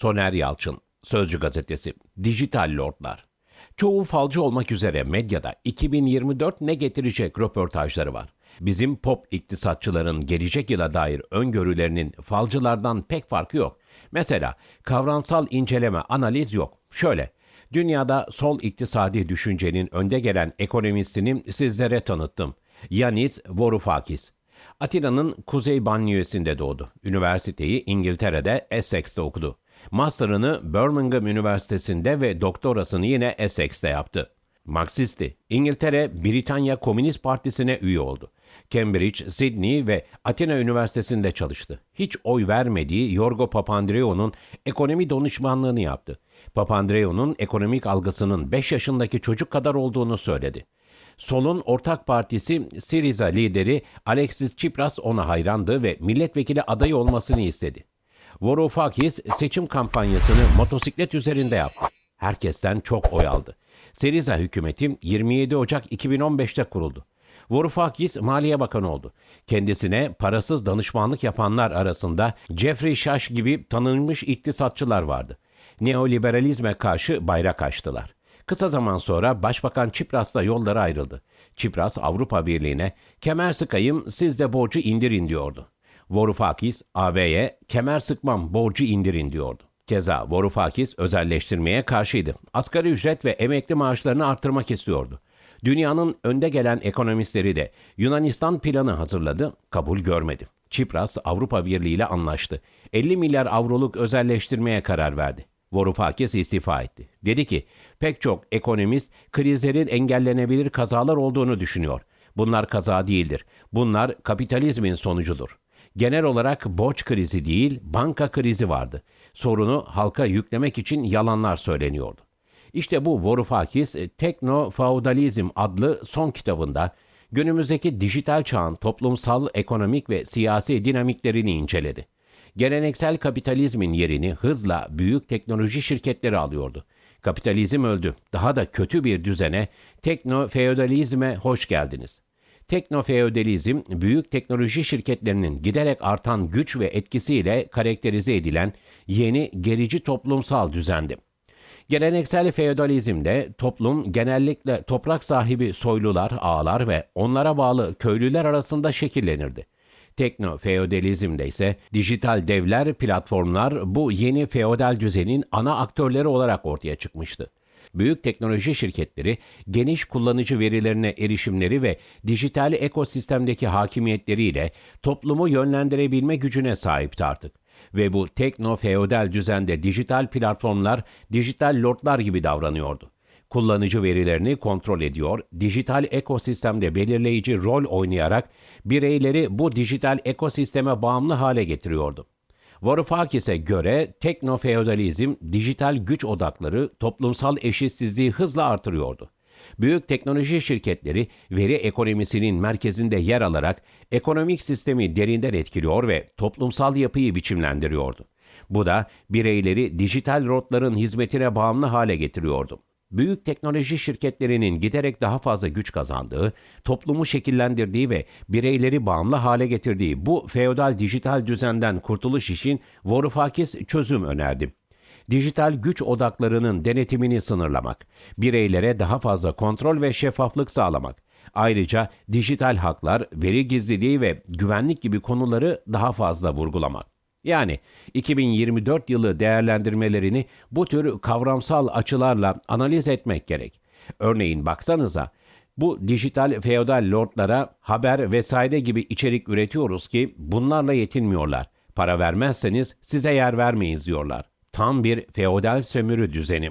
Soner Yalçın, Sözcü Gazetesi, Dijital Lordlar. Çoğu falcı olmak üzere medyada 2024 ne getirecek röportajları var. Bizim pop iktisatçıların gelecek yıla dair öngörülerinin falcılardan pek farkı yok. Mesela kavramsal inceleme, analiz yok. Şöyle, dünyada sol iktisadi düşüncenin önde gelen ekonomistini sizlere tanıttım. Yanis Varoufakis. Atina'nın kuzey banliyösünde doğdu. Üniversiteyi İngiltere'de Essex'te okudu. Master'ını Birmingham Üniversitesi'nde ve doktorasını yine Essex'te yaptı. Marksisti. İngiltere Britanya Komünist Partisi'ne üye oldu. Cambridge, Sydney ve Atina Üniversitesi'nde çalıştı. Hiç oy vermediği Yorgo Papandreou'nun ekonomi danışmanlığını yaptı. Papandreou'nun ekonomik algısının 5 yaşındaki çocuk kadar olduğunu söyledi. Sol'un ortak partisi Syriza lideri Alexis Tsipras ona hayrandı ve milletvekili adayı olmasını istedi. Varoufakis seçim kampanyasını motosiklet üzerinde yaptı. Herkesten çok oy aldı. Syriza hükümeti 27 Ocak 2015'te kuruldu. Varoufakis Maliye Bakanı oldu. Kendisine parasız danışmanlık yapanlar arasında Jeffrey Sachs gibi tanınmış iktisatçılar vardı. Neoliberalizme karşı bayrak açtılar. Kısa zaman sonra Başbakan Çipras'la yolları ayrıldı. Çipras Avrupa Birliği'ne kemer sıkayım siz de borcu indirin diyordu. Varoufakis AB'ye kemer sıkmam borcu indirin diyordu. Keza Varoufakis özelleştirmeye karşıydı. Asgari ücret ve emekli maaşlarını artırmak istiyordu. Dünyanın önde gelen ekonomistleri de Yunanistan planı hazırladı, kabul görmedi. Çipras Avrupa Birliği ile anlaştı. 50 milyar avroluk özelleştirmeye karar verdi. Varoufakis istifa etti. Dedi ki pek çok ekonomist krizlerin engellenebilir kazalar olduğunu düşünüyor. Bunlar kaza değildir. Bunlar kapitalizmin sonucudur. Genel olarak borç krizi değil, banka krizi vardı. Sorunu halka yüklemek için yalanlar söyleniyordu. İşte bu Varoufakis Tekno Feodalizm adlı son kitabında günümüzdeki dijital çağın toplumsal, ekonomik ve siyasi dinamiklerini inceledi. Geleneksel kapitalizmin yerini hızla büyük teknoloji şirketleri alıyordu. Kapitalizm öldü. Daha da kötü bir düzene, tekno-feodalizme hoş geldiniz. Tekno-feodalizm, büyük teknoloji şirketlerinin giderek artan güç ve etkisiyle karakterize edilen yeni gerici toplumsal düzendi. Geleneksel feodalizmde toplum genellikle toprak sahibi soylular, ağalar ve onlara bağlı köylüler arasında şekillenirdi. Tekno feodalizmde ise dijital devler, platformlar bu yeni feodal düzenin ana aktörleri olarak ortaya çıkmıştı. Büyük teknoloji şirketleri geniş kullanıcı verilerine erişimleri ve dijital ekosistemdeki hakimiyetleriyle toplumu yönlendirebilme gücüne sahipti artık. Ve bu tekno feodal düzende dijital platformlar dijital lordlar gibi davranıyordu kullanıcı verilerini kontrol ediyor, dijital ekosistemde belirleyici rol oynayarak bireyleri bu dijital ekosisteme bağımlı hale getiriyordu. Varoufakis'e göre teknofeodalizm, dijital güç odakları toplumsal eşitsizliği hızla artırıyordu. Büyük teknoloji şirketleri veri ekonomisinin merkezinde yer alarak ekonomik sistemi derinden etkiliyor ve toplumsal yapıyı biçimlendiriyordu. Bu da bireyleri dijital rotların hizmetine bağımlı hale getiriyordu büyük teknoloji şirketlerinin giderek daha fazla güç kazandığı, toplumu şekillendirdiği ve bireyleri bağımlı hale getirdiği bu feodal dijital düzenden kurtuluş için Varoufakis çözüm önerdi. Dijital güç odaklarının denetimini sınırlamak, bireylere daha fazla kontrol ve şeffaflık sağlamak, ayrıca dijital haklar, veri gizliliği ve güvenlik gibi konuları daha fazla vurgulamak. Yani 2024 yılı değerlendirmelerini bu tür kavramsal açılarla analiz etmek gerek. Örneğin baksanıza bu dijital feodal lordlara haber vesaire gibi içerik üretiyoruz ki bunlarla yetinmiyorlar. Para vermezseniz size yer vermeyiz diyorlar. Tam bir feodal sömürü düzeni.